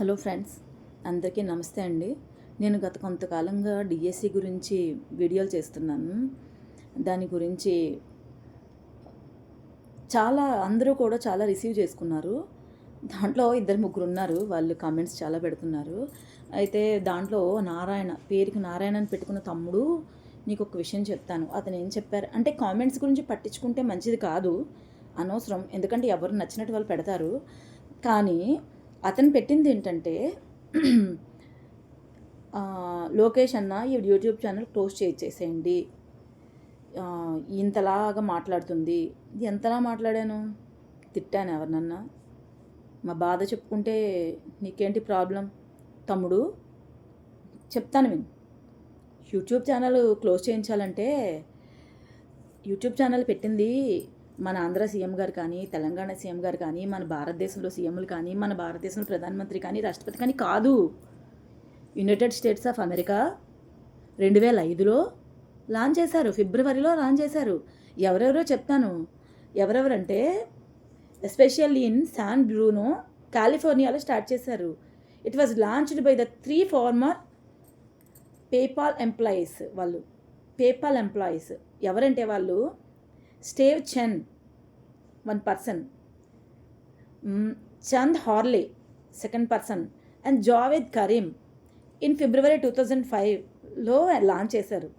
Hello friends అందరికీ నమస్తే అండి. నేను గత కొంతకాలంగా డిఎస్సి గురించి వీడియోలు చేస్తున్నాను. దాని గురించి చాలా అందరూ కూడా చాలా రిసీవ్ చేసుకున్నారు. దాంట్లో ఇద్దరు ముగ్గురు ఉన్నారు వాళ్ళు కామెంట్స్ చాలా పెడుతున్నారు. అయితే దాంట్లో నారాయణ పేరుకి నారాయణ అని పెట్టుకున్న తమ్ముడు నీకు ఒక విషయం చెప్తాను. అతను ఏం చెప్పారు? అంటే కామెంట్స్ గురించి పట్టించుకుంటే మంచిది కాదు అనవసరం. ఎందుకంటే ఎవరు నచ్చినట్టు వాళ్ళు పెడతారు. కానీ అతను పెట్టింది ఏంటంటే లోకేష్ అన్న ఈ యూట్యూబ్ ఛానల్ క్లోజ్ చేసేయండి ఇంతలాగా మాట్లాడుతుంది. ఎంతలా మాట్లాడాను? తిట్టాను ఎవరినన్నా. మా బాధ చెప్పుకుంటే నీకేంటి ప్రాబ్లం? తమ్ముడు చెప్తాను విను. యూట్యూబ్ ఛానల్ క్లోజ్ చేయించాలంటే యూట్యూబ్ ఛానల్ పెట్టింది మన ఆంధ్ర సీఎం గారు కానీ తెలంగాణ సీఎం గారు కానీ మన భారతదేశంలో సీఎంలు కానీ మన భారతదేశంలో ప్రధానమంత్రి కానీ రాష్ట్రపతి కానీ కాదు. యునైటెడ్ స్టేట్స్ ఆఫ్ అమెరికా రెండు వేల ఐదులో లాంచ్ చేశారు. ఫిబ్రవరిలో లాంచ్ చేశారు. ఎవరెవరో చెప్తాను. ఎవరెవరంటే ఎస్పెషల్లీ ఇన్ శాన్ బ్రూనో కాలిఫోర్నియాలో స్టార్ట్ చేశారు. It was launched by the three former PayPal employees వాళ్ళు. పేపాల్ ఎంప్లాయీస్ ఎవరంటే వాళ్ళు? Steve Chen one person. Chad Hurley second person. And Jawed Karim in February two thousand ఫైవ్లో launch చేశారు.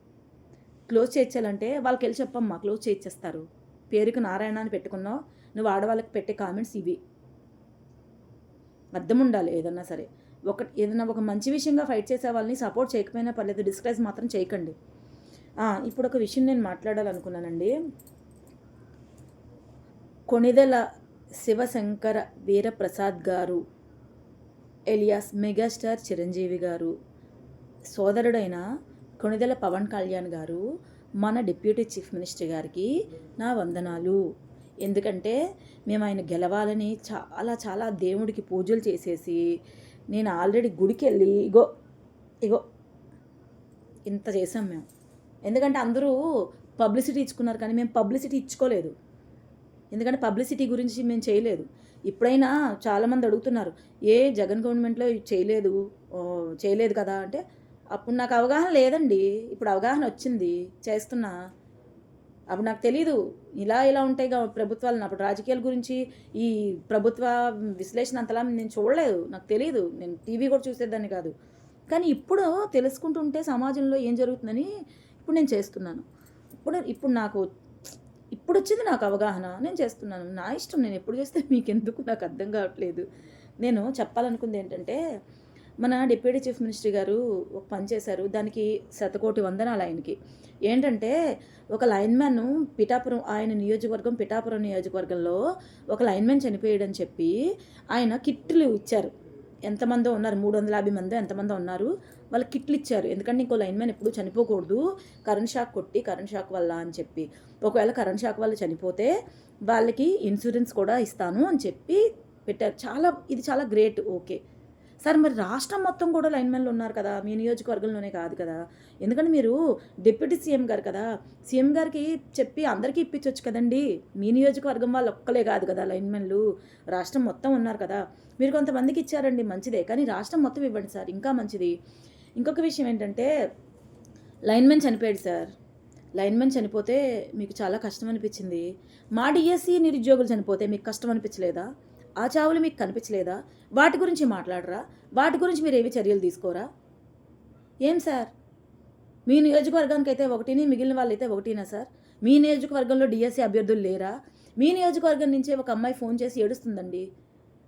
Close చేయించాలంటే వాళ్ళకి వెళ్ళి చెప్పమ్మా క్లోజ్ చేయించేస్తారు. పేరుకు నారాయణ అని పెట్టుకున్నావు నువ్వు ఆడవాళ్ళకి పెట్టే కామెంట్స్ ఇవి. అర్థం ఉండాలి ఏదన్నా సరే. ఒక ఏదైనా ఒక మంచి విషయంగా ఫైట్ చేసే వాళ్ళని సపోర్ట్ చేయకపోయినా పర్లేదు డిస్క్రైజ్ మాత్రం చేయకండి. ఇప్పుడు ఒక విషయం నేను మాట్లాడాలనుకున్నానండి. కొణిదెల శివశంకర వీరప్రసాద్ గారు ఎలియాస్ మెగాస్టార్ చిరంజీవి గారు సోదరుడైన కొణిదెల పవన్ కళ్యాణ్ గారు మన డిప్యూటీ చీఫ్ మినిస్టర్ గారికి నా వందనాలు. ఎందుకంటే మేము ఆయన గెలవాలని చాలా చాలా దేవుడికి పూజలు చేసేసి నేను ఆల్రెడీ గుడికి వెళ్ళి ఇగో ఇగో ఇంత చేసాం మేము. ఎందుకంటే అందరూ పబ్లిసిటీ ఇచ్చుకున్నారు కానీ మేము పబ్లిసిటీ ఇచ్చుకోలేదు. ఎందుకంటే పబ్లిసిటీ గురించి మేము చేయలేదు. ఇప్పుడైనా చాలామంది అడుగుతున్నారు ఏ జగన్ గవర్నమెంట్లో చేయలేదు చేయలేదు కదా అంటే అప్పుడు నాకు అవగాహన లేదండి. ఇప్పుడు అవగాహన వచ్చింది చేస్తున్నా. అప్పుడు నాకు తెలీదు ఇలా ఇలా ఉంటాయి గా ప్రభుత్వాలు. అప్పుడు రాజకీయాల గురించి ఈ ప్రభుత్వ విశ్లేషణ అంతలా నేను చూడలేదు. నాకు తెలియదు నేను టీవీ కూడా చూసేదాన్ని కాదు. కానీ ఇప్పుడు తెలుసుకుంటుంటే సమాజంలో ఏం జరుగుతుందని ఇప్పుడు నేను చేస్తున్నాను. ఇప్పుడు ఇప్పుడు నాకు ఇప్పుడు వచ్చింది నాకు అవగాహన. నేను చేస్తున్నాను. నా ఇష్టం. నేను ఎప్పుడు చేస్తే మీకు ఎందుకు నాకు అర్థం కావట్లేదు. నేను చెప్పాలనుకుంది ఏంటంటే మన డిప్యూటీ చీఫ్ మినిస్టర్ గారు ఒక పని చేశారు. దానికి శతకోటి వందనాలు ఆయనకి. ఏంటంటే ఒక లైన్మ్యాన్ పిఠాపురం ఆయన నియోజకవర్గం పిఠాపురం నియోజకవర్గంలో ఒక లైన్మ్యాన్ చనిపోయాడని చెప్పి ఆయన కిట్లు ఇచ్చారు. ఎంతమందో ఉన్నారు? మూడు వందల యాభై మందో ఎంతమందో ఉన్నారు? వాళ్ళు కిట్లు ఇచ్చారు. ఎందుకంటే ఇంకో లైన్మ్యాన్ ఎప్పుడు చనిపోకూడదు. కరెంట్ షాక్ కొట్టి కరెంట్ షాక్ వల్ల అని చెప్పి. ఒకవేళ కరెంట్ షాక్ వల్ల చనిపోతే వాళ్ళకి ఇన్సూరెన్స్ కూడా ఇస్తాను అని చెప్పి పెట్టారు. చాలా ఇది చాలా గ్రేట్. ఓకే. సార్ మరి రాష్ట్రం మొత్తం కూడా లైన్మెన్లు ఉన్నారు కదా. మీ నియోజకవర్గంలోనే కాదు కదా. ఎందుకంటే మీరు డిప్యూటీ సీఎం గారు కదా. సీఎం గారికి చెప్పి అందరికీ ఇప్పించవచ్చు కదండి. మీ నియోజకవర్గం వాళ్ళు ఒక్కలే కాదు కదా లైన్మెన్లు రాష్ట్రం మొత్తం ఉన్నారు కదా. మీరు కొంతమందికి ఇచ్చారండి. మంచిదే. కానీ రాష్ట్రం మొత్తం ఇవ్వండి సార్. ఇంకా మంచిది. ఇంకొక విషయం ఏంటంటే లైన్మెన్ చనిపోయాడు సార్. లైన్మెన్ చనిపోతే మీకు చాలా కష్టం అనిపించింది మా డిఎస్సి నిరుద్యోగులు చనిపోతే మీకు కష్టం అనిపించలేదా ఆ చావులు మీకు కనిపించలేదా? వాటి గురించి మాట్లాడరా? వాటి గురించి మీరు ఏవి చర్యలు తీసుకోరా? ఏం సార్? మీ నియోజకవర్గానికి అయితే ఒకటిని మిగిలిన వాళ్ళైతే ఒకటినా సార్? మీ నియోజకవర్గంలో డిఎస్సి అభ్యర్థులు లేరా? మీ నియోజకవర్గం నుంచే ఒక అమ్మాయి ఫోన్ చేసి ఏడుస్తుందండి.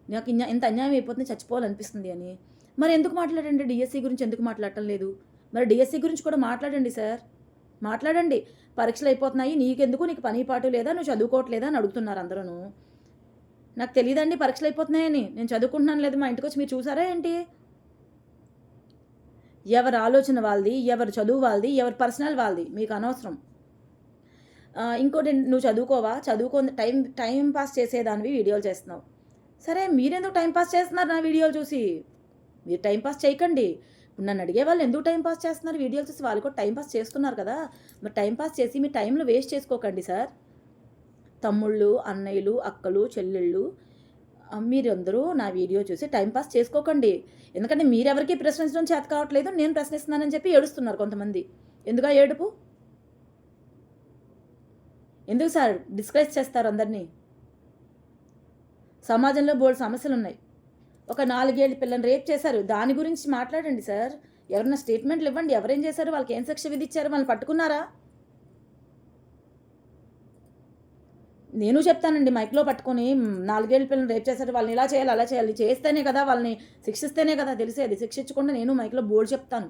నాకు ఇంత అన్యాయం అయిపోతుంది చచ్చిపోవాలనిపిస్తుంది అని. మరి ఎందుకు మాట్లాడండి? డిఎస్సి గురించి ఎందుకు మాట్లాడటం లేదు? మరి డిఎస్సి గురించి కూడా మాట్లాడండి సార్. మాట్లాడండి. పరీక్షలు అయిపోతున్నాయి. నీకెందుకు? నీకు పని పాటు లేదా? నువ్వు చదువుకోవట్లేదా? అని అడుగుతున్నారు అందరూ నాకు తెలియదండి పరీక్షలు అయిపోతున్నాయని. నేను చదువుకుంటున్నాను లేదు. మా ఇంటికి వచ్చి మీరు చూసారా ఏంటి? ఎవరి ఆలోచన వాళ్ళది ఎవరి చదువు వాళ్ళది ఎవరి పర్సనల్ వాళ్ళది మీకు అనవసరం. ఇంకోటి నువ్వు చదువుకోవా? చదువుకో టైం టైం పాస్ చేసేదానివి వీడియోలు చేస్తున్నావు. సరే మీరెందుకు టైం పాస్ చేస్తున్నారు నా వీడియోలు చూసి? మీరు టైంపాస్ చేయకండి. నన్ను అడిగే వాళ్ళు ఎందుకు టైం పాస్ చేస్తున్నారు? వీడియోలు చూసి వాళ్ళు కూడా టైం పాస్ చేస్తున్నారు కదా. మరి టైం పాస్ చేసి మీ టైంలో వేస్ట్ చేసుకోకండి సార్. తమ్ముళ్ళు అన్నయ్యలు అక్కలు చెల్లెళ్ళు మీరందరూ నా వీడియో చూసి టైంపాస్ చేసుకోకండి. ఎందుకంటే మీరెవరికి ప్రశ్నించడం చేత కావట్లేదు నేను ప్రశ్నిస్తున్నానని చెప్పి ఏడుస్తున్నారు కొంతమంది. ఎందుగా ఏడుపు? ఎందుకు సార్ డిస్కరేజ్ చేస్తారు అందరినీ? సమాజంలో బోల్డ్ సమస్యలు ఉన్నాయి ఒక నాలుగేళ్ళ పిల్లని రేప్ చేశారు. దాని గురించి మాట్లాడండి సార్. ఎవరన్నా స్టేట్మెంట్లు ఇవ్వండి. ఎవరేం చేశారు? వాళ్ళకి ఏం శిక్ష విధించారు వాళ్ళని పట్టుకున్నారా? నేను చెప్తానండి మైక్లో పట్టుకొని నాలుగేళ్ళ పిల్లలు రేప్ చేశారు. వాళ్ళని ఇలా చేయాలి అలా చేయాలి. చేస్తేనే కదా వాళ్ళని శిక్షిస్తేనే కదా తెలిసేది. శిక్షించకుండా నేను మైక్లో బోర్డు చెప్తాను.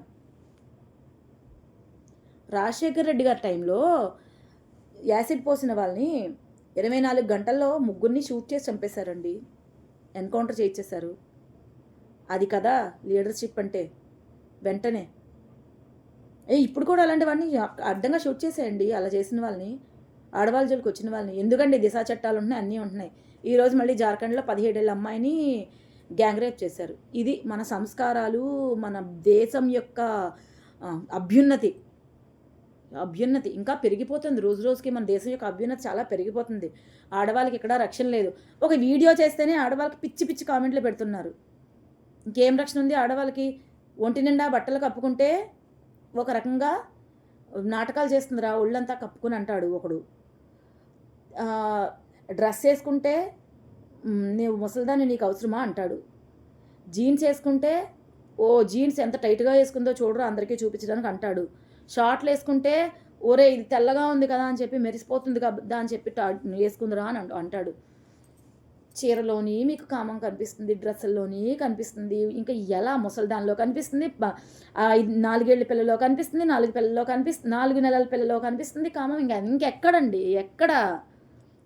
రాజశేఖర్ రెడ్డి గారి టైంలో యాసిడ్ పోసిన వాళ్ళని ఇరవై నాలుగు గంటల్లో ముగ్గురిని షూట్ చేసి చంపేశారండి. ఎన్కౌంటర్ చేయించేశారు. అది కదా లీడర్షిప్ అంటే. వెంటనే. ఏ ఇప్పుడు కూడా అలాంటి వాడిని అడ్డంగా షూట్ చేసేయండి. అలా చేసిన వాళ్ళని ఆడవాళ్ళ జోలికి వచ్చిన వాళ్ళని. ఎందుకండి దిశా చట్టాలు ఉంటున్నాయి అన్నీ ఉంటున్నాయి. ఈరోజు మళ్ళీ జార్ఖండ్లో పదిహేడేళ్ళ అమ్మాయిని గ్యాంగ్ రేప్ చేశారు. ఇది మన సంస్కారాలు మన దేశం యొక్క అభ్యున్నతి. అభ్యున్నతి. ఇంకా పెరిగిపోతుంది. రోజు రోజుకి మన దేశం యొక్క అభ్యున్నతి చాలా పెరిగిపోతుంది. ఆడవాళ్ళకి ఇక్కడ రక్షణ లేదు. ఒక వీడియో చేస్తేనే ఆడవాళ్ళకి పిచ్చి పిచ్చి కామెంట్లు పెడుతున్నారు. ఇంకేం రక్షణ ఉంది. ఆడవాళ్ళకి ఒంటి నిండా బట్టలు కప్పుకుంటే ఒక రకంగా నాటకాలు చేస్తుందిరా ఒళ్ళంతా కప్పుకుని అంటాడు ఒకడు. డ్రెస్ వేసుకుంటే "మ్, నీవు ముసలిదాన్ని నీకు అవసరమా? అంటాడు. జీన్స్ వేసుకుంటే ఓ జీన్స్ ఎంత టైట్గా వేసుకుందో చూడరు అందరికీ చూపించడానికి అంటాడు. షార్ట్లు వేసుకుంటే ఓరే ఇది తెల్లగా ఉంది కదా అని చెప్పి మెరిసిపోతుంది కదా అని చెప్పి వేసుకుందిరా అని అంటాడు. చీరలోని మీకు కామం కనిపిస్తుంది డ్రెస్సుల్లోని కనిపిస్తుంది ఇంకా ఎలా ముసలిదానిలో కనిపిస్తుంది ఐదు- నాలుగేళ్ళ పిల్లలో కనిపిస్తుంది నాలుగు పిల్లల్లో కనిపిస్తుంది నాలుగు నెలల పిల్లలో కనిపిస్తుంది కామం ఇంకా ఇంకెక్కడండి ఎక్కడ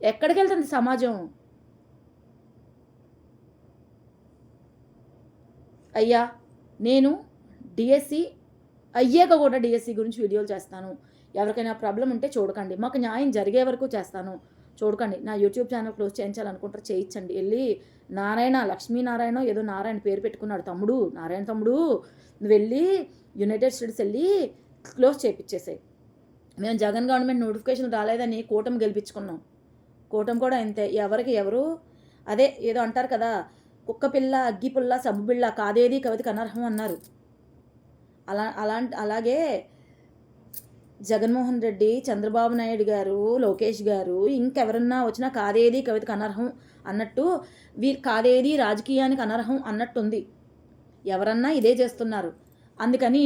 ఎక్కడికి వెళ్తుంది సమాజం? అయ్యా నేను డిఎస్సి అయ్యాక కూడా డిఎస్సి గురించి వీడియోలు చేస్తాను. ఎవరికైనా ప్రాబ్లం ఉంటే చూడకండి మాకు న్యాయం జరిగే వరకు చేస్తాను. చూడకండి. నా యూట్యూబ్ ఛానల్ క్లోజ్ చేయించాలనుకుంటారు చేయించండి. వెళ్ళి నారాయణ లక్ష్మీనారాయణ ఏదో నారాయణ పేరు పెట్టుకున్నాడు తమ్ముడు నారాయణ తమ్ముడు నువ్వు వెళ్ళి యునైటెడ్ స్టేట్స్ వెళ్ళి క్లోజ్ చేయించేసాయి మేము జగన్ గవర్నమెంట్ నోటిఫికేషన్ రాలేదని కూటమి గెలిపించుకున్నాం. కూటమి కూడా అంతే ఎవరికి ఎవరు? అదే ఏదో అంటారు కదా కుక్క పిల్ల అగ్గి పుల్ల సబ్బు పిల్ల కాదేది కవితకి అనర్హం అన్నారు. అలా అలాంటి అలాగే జగన్మోహన్ రెడ్డి చంద్రబాబు నాయుడు గారు లోకేష్ గారు ఇంకెవరన్నా వచ్చినా కాదేది కవితకు అనర్హం అన్నట్టు వీ కాదేది రాజకీయానికి అనర్హం అన్నట్టుంది. ఎవరన్నా ఇదే చేస్తున్నారు. అందుకని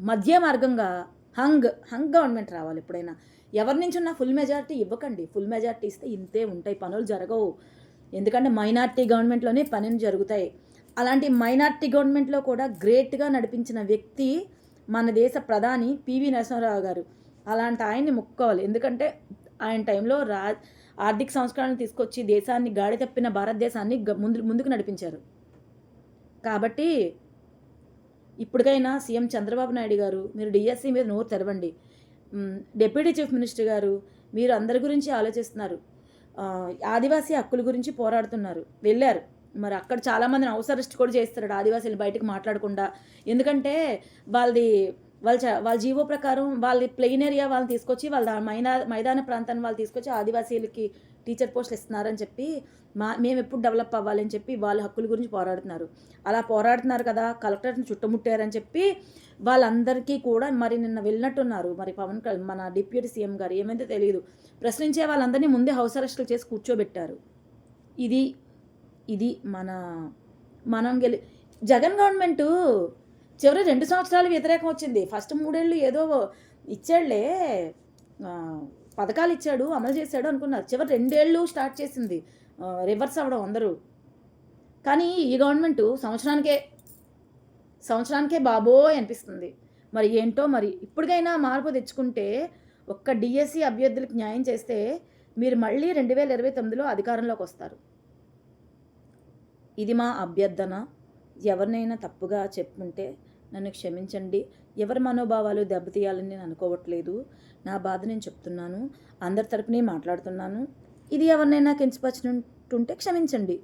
మధ్య మార్గంగా హంగ్ హంగ్ గవర్నమెంట్ రావాలి ఎప్పుడైనా. ఎవరి నుంచి ఉన్న ఫుల్ మెజారిటీ ఇవ్వకండి. ఫుల్ మెజారిటీ ఇస్తే ఇంతే ఉంటాయి. పనులు జరగవు. ఎందుకంటే మైనార్టీ గవర్నమెంట్లోనే పనులు జరుగుతాయి. అలాంటి మైనార్టీ గవర్నమెంట్లో కూడా గ్రేట్గా నడిపించిన వ్యక్తి మన దేశ ప్రధాని పివి నరసింహారావు గారు. అలాంటి ఆయన్ని ముక్కోవాలి ఎందుకంటే ఆయన టైంలో రా ఆర్థిక సంస్కరణలు తీసుకొచ్చి దేశాన్ని గాడి తప్పిన భారతదేశాన్ని ముందు ముందుకు నడిపించారు. కాబట్టి ఇప్పటికైనా సీఎం చంద్రబాబు నాయుడు గారు మీరు డిఎస్సి మీద నోరు తెరవండి. డిప్యూటీ చీఫ్ మినిస్టర్ గారు మీరు అందరి గురించి ఆలోచిస్తున్నారు. ఆదివాసీ హక్కుల గురించి పోరాడుతున్నారు. వెళ్ళారు. మరి అక్కడ చాలామందిని హౌస్ కూడా చేస్తారు ఆదివాసీలు బయటకు మాట్లాడకుండా. ఎందుకంటే వాళ్ళది వాళ్ళ వాళ్ళ జీవో ప్రకారం వాళ్ళ ప్లెయిన్ ఏరియా వాళ్ళని తీసుకొచ్చి వాళ్ళ మైనా మైదాన ప్రాంతాన్ని వాళ్ళు తీసుకొచ్చి ఆదివాసీలకి టీచర్ పోస్టులు ఇస్తున్నారని చెప్పి మా మేము ఎప్పుడు డెవలప్ అవ్వాలని చెప్పి వాళ్ళ హక్కుల గురించి పోరాడుతున్నారు. అలా పోరాడుతున్నారు కదా కలెక్టర్ని చుట్టుముట్టారని చెప్పి వాళ్ళందరికీ కూడా మరి నిన్న వెళ్ళినట్టున్నారు. మరి పవన్ కళ్యాణ్ మన డిప్యూటీ సీఎం గారు ఏమైతే తెలియదు ప్రశ్నించే వాళ్ళందరినీ ముందే హౌస్ అరెస్టులు చేసి కూర్చోబెట్టారు. ఇది ఇది మన మనం గెలి జగన్ గవర్నమెంటు చివరి రెండు సంవత్సరాలు వ్యతిరేకం వచ్చింది. ఫస్ట్ మూడేళ్ళు ఏదో ఇచ్చాడులే పథకాలు ఇచ్చాడు అమలు చేశాడు అనుకున్నారు. చివరి రెండేళ్ళు స్టార్ట్ చేసింది రివర్స్ అవ్వడం అందరూ. కానీ ఈ గవర్నమెంట్ సంవత్సరానికే సంవత్సరానికే బాబోయ్ అనిపిస్తుంది. మరి ఏంటో మరి ఇప్పటికైనా మార్పు తెచ్చుకుంటే ఒక్క డిఎస్సి అభ్యర్థులకు న్యాయం చేస్తే మీరు మళ్ళీ రెండు వేల ఇరవై తొమ్మిదిలో అధికారంలోకి వస్తారు. ఇది మా అభ్యర్థన. ఎవరినైనా తప్పుగా చెప్పుంటే నన్ను క్షమించండి. ఎవరి మనోభావాలు దెబ్బతీయాలని నేను అనుకోవట్లేదు. నా బాధ నేను చెప్తున్నాను. అందరి తరపునే మాట్లాడుతున్నాను. ఇది ఎవరినైనా కించపరిచినట్టుంటే క్షమించండి.